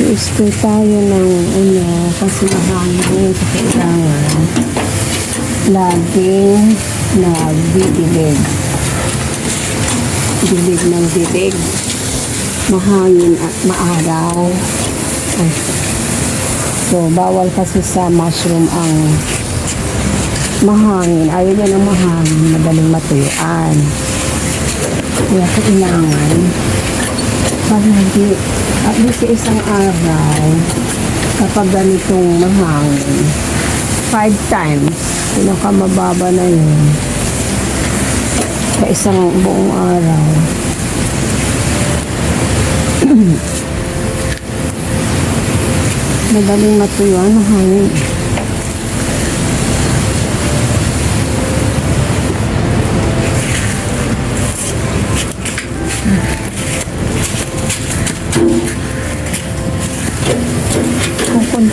Mag-spray tayo ng ano, kasi mahangin sa kailangan. Laging nagdidilig. Dilig ng dilig. Mahangin at maaraw. Ay. So, bawal kasi sa mushroom ang mahangin. Ayaw yan ang mahangin. Madaling matuyuan. Kaya kailangan hindi, at least sa isang araw, kapag ganitong mahangin, five times, pinakamababa na yun, sa isang buong araw. Madaling matuyuan, mahangin. Kung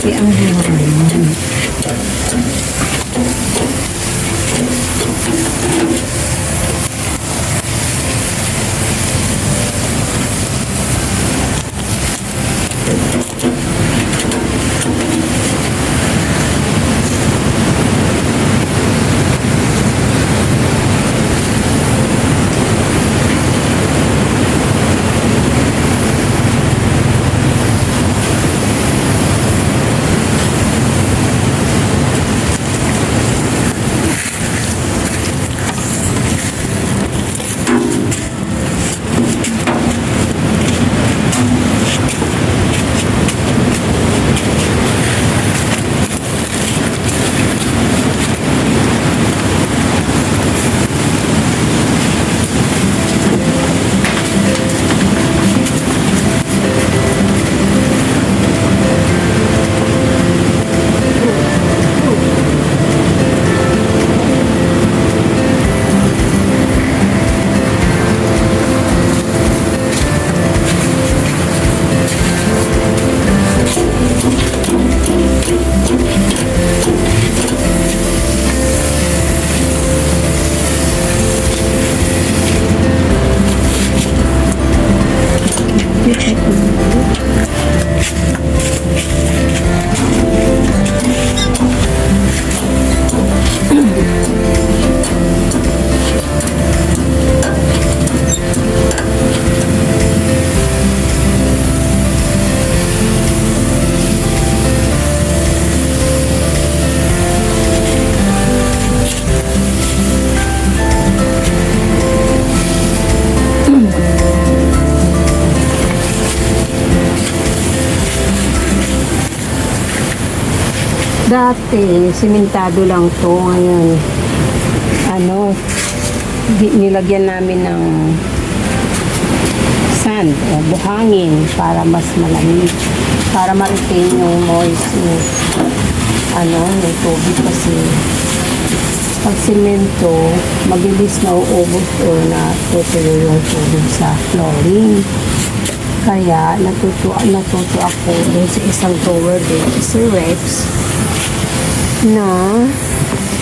konti ang hangin. Dati, simentado lang to. Ngayon, ano, nilagyan namin ng sand o buhangin para mas malamig. Para ma-retain yung moist yung, ano, yung tubig kasi pag simento, mabilis na uubos o na tutuyo yung tubig sa flooring. Kaya natuto, natuto ako dun sa isang tower din, si Rex, na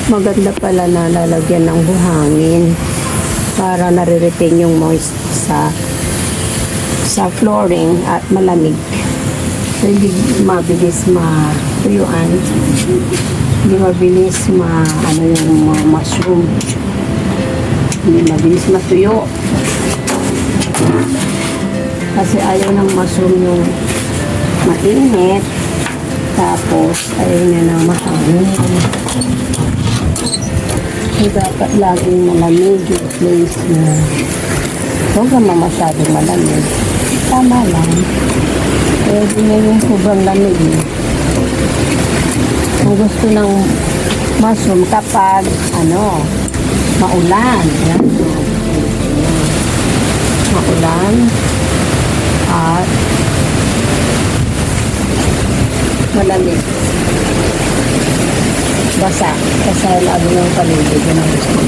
maganda pala na lalagyan ng buhangin para nare-retain yung moist sa sa flooring at malamig. So, hindi mabilis matuyuan. Hindi mabilis ma, ano yung mga mushroom. Hindi mabilis matuyo. Kasi ayaw ng mushroom yung mainit. Tapos, ng mahangin. So, dapat laging malamig yung place na huwag naman masyadong malamig. Tama lang. Pwede na yung sobrang lamig. Kung gusto ng mushroom kapag, ano, maulan. Yan. Maulan. At malamig. Basa. Basa lalo ng paligid. Yan ang gusto ko.